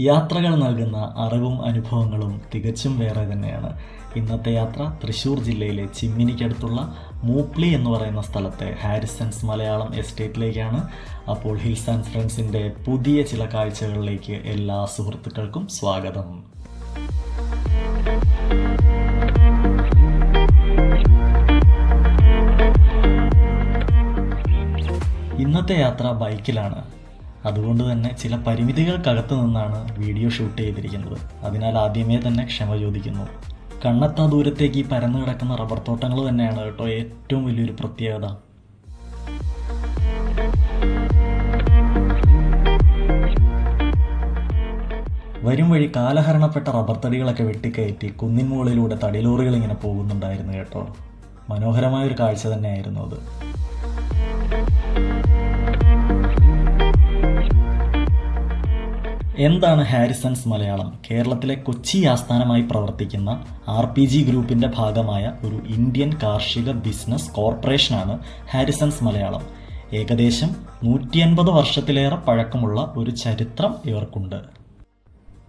യാത്രകൾ നൽകുന്ന അറിവും അനുഭവങ്ങളും തികച്ചും വേറെ തന്നെയാണ്. ഇന്നത്തെ യാത്ര തൃശ്ശൂർ ജില്ലയിലെ ചിമ്മിനിക്കടുത്തുള്ള മൂപ്ലി എന്ന് പറയുന്ന സ്ഥലത്തെ ഹാരിസൺസ് മലയാളം എസ്റ്റേറ്റിലേക്കാണ്. അപ്പോൾ ഹിൽസ് ആൻഡ് ഫ്രണ്ട്സിന്റെ പുതിയ ചില കാഴ്ചകളിലേക്ക് എല്ലാ സുഹൃത്തുക്കൾക്കും സ്വാഗതം. ഇന്നത്തെ യാത്ര ബൈക്കിലാണ്. അതുകൊണ്ട് തന്നെ ചില പരിമിതികൾക്കകത്ത് നിന്നാണ് വീഡിയോ ഷൂട്ട് ചെയ്തിരിക്കുന്നത്. അതിനാൽ ആദ്യമേ തന്നെ ക്ഷമ ചോദിക്കുന്നു. കണ്ണെത്താ ദൂരത്തേക്ക് ഈ പരന്നു കിടക്കുന്ന റബ്ബർ തോട്ടങ്ങൾ തന്നെയാണ് കേട്ടോ ഏറ്റവും വലിയൊരു പ്രത്യേകത. വരും വഴി കാലഹരണപ്പെട്ട റബ്ബർ തടികളൊക്കെ വെട്ടിക്കയറ്റി കുന്നിൻ മുകളിലൂടെ തടിലോറികൾ ഇങ്ങനെ പോകുന്നുണ്ടായിരുന്നു കേട്ടോ. മനോഹരമായ ഒരു കാഴ്ച തന്നെയായിരുന്നു അത്. എന്താണ് ഹാരിസൺസ് മലയാളം? കേരളത്തിലെ കൊച്ചി ആസ്ഥാനമായി പ്രവർത്തിക്കുന്ന ആർ പി ജി ഗ്രൂപ്പിന്റെ ഭാഗമായ ഒരു ഇന്ത്യൻ കാർഷിക ബിസിനസ് കോർപ്പറേഷനാണ് ഹാരിസൺസ് മലയാളം. ഏകദേശം നൂറ്റി അൻപത് വർഷത്തിലേറെ പഴക്കമുള്ള ഒരു ചരിത്രം ഇവർക്കുണ്ട്.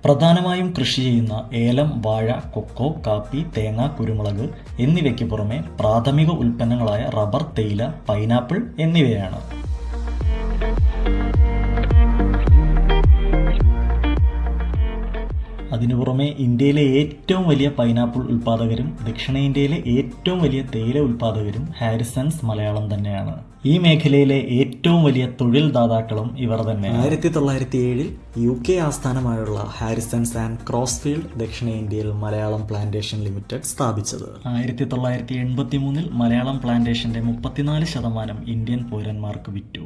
പ്രധാനമായും കൃഷി ചെയ്യുന്ന ഏലം വാഴ കൊക്കോ കാപ്പി തേങ്ങ കുരുമുളക് എന്നിവയ്ക്ക് പുറമെ പ്രാഥമിക ഉൽപ്പന്നങ്ങളായ റബ്ബർ തേയില പൈനാപ്പിൾ എന്നിവയാണ്. അതിനു പുറമെ ഇന്ത്യയിലെ ഏറ്റവും വലിയ പൈനാപ്പിൾ ഉൽപ്പാദകരും ദക്ഷിണേന്ത്യയിലെ ഏറ്റവും വലിയ തേയില ഉൽപ്പാദകരും ഹാരിസൺസ് മലയാളം തന്നെയാണ്. ഈ മേഖലയിലെ ഏറ്റവും വലിയ തൊഴിൽ ദാതാക്കളും ഇവർ തന്നെ ആയിരത്തി തൊള്ളായിരത്തി ഏഴിൽ യു കെ ആസ്ഥാനമായുള്ള ഹാരിസൺസ് ആൻഡ് ക്രോസ്ഫീൽഡ് ദക്ഷിണേന്ത്യയിൽ മലയാളം പ്ലാന്റേഷൻ ലിമിറ്റഡ് സ്ഥാപിച്ചത്. ആയിരത്തി തൊള്ളായിരത്തി എൺപത്തി മൂന്നിൽ മലയാളം പ്ലാന്റേഷന്റെ മുപ്പത്തിനാല് ശതമാനം ഇന്ത്യൻ പൗരന്മാർക്ക് വിറ്റു.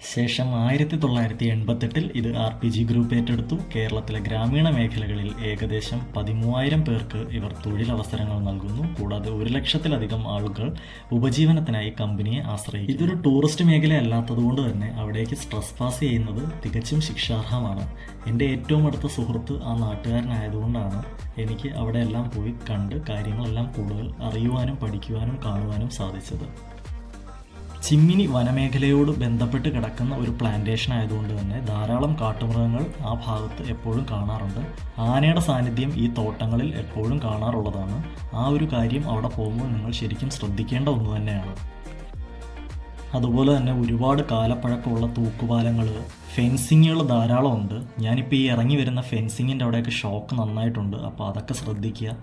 ശേഷം ആയിരത്തി തൊള്ളായിരത്തി എൺപത്തെട്ടിൽ ഇത് ആർ പി ജി ഗ്രൂപ്പ് ഏറ്റെടുത്തു. കേരളത്തിലെ ഗ്രാമീണ മേഖലകളിൽ ഏകദേശം പതിമൂവായിരം പേർക്ക് ഇവർ തൊഴിലവസരങ്ങൾ നൽകുന്നു. കൂടാതെ ഒരു ലക്ഷത്തിലധികം ആളുകൾ ഉപജീവനത്തിനായി കമ്പനിയെ ആശ്രയിക്കും ഇതൊരു ടൂറിസ്റ്റ് മേഖല അല്ലാത്തതുകൊണ്ട് തന്നെ അവിടേക്ക് സ്ട്രെസ് പാസ് ചെയ്യുന്നത് തികച്ചും ശിക്ഷാർഹമാണ്. എന്റെ ഏറ്റവും അടുത്ത സുഹൃത്ത് ആ നാട്ടുകാരനായതുകൊണ്ടാണ് എനിക്ക് അവിടെയെല്ലാം പോയി കണ്ട് കാര്യങ്ങളെല്ലാം കൂടുതൽ അറിയുവാനും പഠിക്കുവാനും കാണുവാനും സാധിച്ചത്. ചിമ്മിനി വനമേഖലയോട് ബന്ധപ്പെട്ട് കിടക്കുന്ന ഒരു പ്ലാന്റേഷൻ ആയതുകൊണ്ട് തന്നെ ധാരാളം കാട്ടുമൃഗങ്ങൾ ആ ഭാഗത്ത് എപ്പോഴും കാണാറുണ്ട്. ആനയുടെ സാന്നിധ്യം ഈ തോട്ടങ്ങളിൽ എപ്പോഴും കാണാറുള്ളതാണ്. ആ ഒരു കാര്യം അവിടെ പോകുമ്പോൾ നിങ്ങൾ ശരിക്കും ശ്രദ്ധിക്കേണ്ട ഒന്ന് തന്നെയാണ്. അതുപോലെ തന്നെ ഒരുപാട് കാലപ്പഴക്കമുള്ള തൂക്കുപാലങ്ങൾ ഫെൻസിങ്ങുകൾ ധാരാളമുണ്ട്. ഞാനിപ്പോൾ ഈ ഇറങ്ങി വരുന്ന ഫെൻസിങ്ങിന്റെ അവിടെയൊക്കെ ഷോക്ക് നന്നായിട്ടുണ്ട്. അപ്പോൾ അതൊക്കെ ശ്രദ്ധിക്കുക.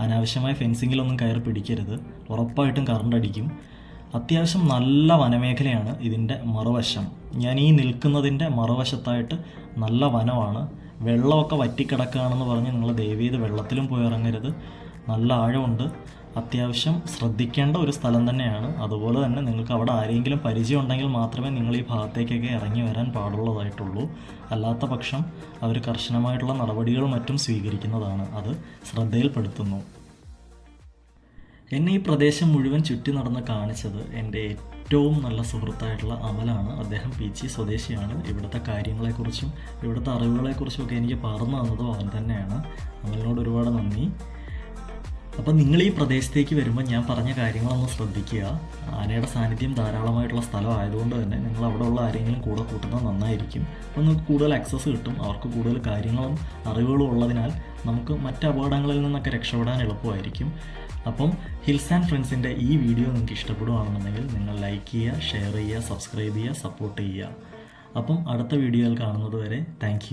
അനാവശ്യമായ ഫെൻസിങ്ങിലൊന്നും കയറി പിടിക്കരുത്. ഉറപ്പായിട്ടും കറണ്ട് അടിക്കും. അത്യാവശ്യം നല്ല വനമേഖലയാണ് ഇതിന്റെ മറുവശം. ഞാൻ ഈ നിൽക്കുന്നതിന്റെ മറുവശത്തായിട്ട് നല്ല വനമാണ്. വെള്ളമൊക്കെ വറ്റിക്കിടക്കുകയാണെന്ന് പറഞ്ഞ് നിങ്ങൾ ദയവേത് വെള്ളത്തിലും പോയി ഇറങ്ങരുത്. നല്ല ആഴമുണ്ട്. അത്യാവശ്യം ശ്രദ്ധിക്കേണ്ട ഒരു സ്ഥലം തന്നെയാണ്. അതുപോലെ തന്നെ നിങ്ങൾക്ക് അവിടെ ആരെങ്കിലും പരിചയം ഉണ്ടെങ്കിൽ മാത്രമേ നിങ്ങൾ ഈ ഭാഗത്തേക്കൊക്കെ ഇറങ്ങി വരാൻ പാടുള്ളതായിട്ടുള്ളൂ. അല്ലാത്ത പക്ഷം അവർ കർശനമായിട്ടുള്ള നടപടികൾ മറ്റും സ്വീകരിക്കുന്നതാണ്. അത് ശ്രദ്ധയിൽപ്പെടുത്തുന്നു. എന്നെ ഈ പ്രദേശം മുഴുവൻ ചുറ്റി നടന്ന് കാണിച്ചത് എന്റെ ഏറ്റവും നല്ല സുഹൃത്തായിട്ടുള്ള അമലാണ്. അദ്ദേഹം പി ജി സ്വദേശിയാണ്. ഇവിടുത്തെ കാര്യങ്ങളെക്കുറിച്ചും ഇവിടുത്തെ അറിവുകളെക്കുറിച്ചും ഒക്കെ എനിക്ക് പറഞ്ഞു തന്നതും അവൻ തന്നെയാണ്. അമലിനോട് ഒരുപാട് നന്ദി. അപ്പം നിങ്ങൾ ഈ പ്രദേശത്തേക്ക് വരുമ്പോൾ ഞാൻ പറഞ്ഞ കാര്യങ്ങളൊന്ന് ശ്രദ്ധിക്കുക. ആനയുടെ സാന്നിധ്യം ധാരാളമായിട്ടുള്ള സ്ഥലം ആയതുകൊണ്ട് തന്നെ നിങ്ങൾ അവിടെ ഉള്ള ആരെങ്കിലും കൂടെ കൂട്ടുന്നത് നന്നായിരിക്കും. അപ്പോൾ നിങ്ങൾക്ക് കൂടുതൽ ആക്സസ് കിട്ടും. അവർക്ക് കൂടുതൽ കാര്യങ്ങളും അറിവുകളും ഉള്ളതിനാൽ നമുക്ക് മറ്റ് അപകടങ്ങളിൽ നിന്നൊക്കെ രക്ഷപ്പെടാൻ എളുപ്പമായിരിക്കും. അപ്പം ഹിൽസ് ആൻഡ് ഫ്രണ്ട്സിന്റെ ഈ വീഡിയോ നിങ്ങൾക്ക് ഇഷ്ടപ്പെടുകയാണെന്നുണ്ടെങ്കിൽ നിങ്ങൾ ലൈക്ക് ചെയ്യുക ഷെയർ ചെയ്യുക സബ്സ്ക്രൈബ് ചെയ്യുക സപ്പോർട്ട് ചെയ്യുക. അപ്പം അടുത്ത വീഡിയോയിൽ കാണുന്നത് വരെ താങ്ക്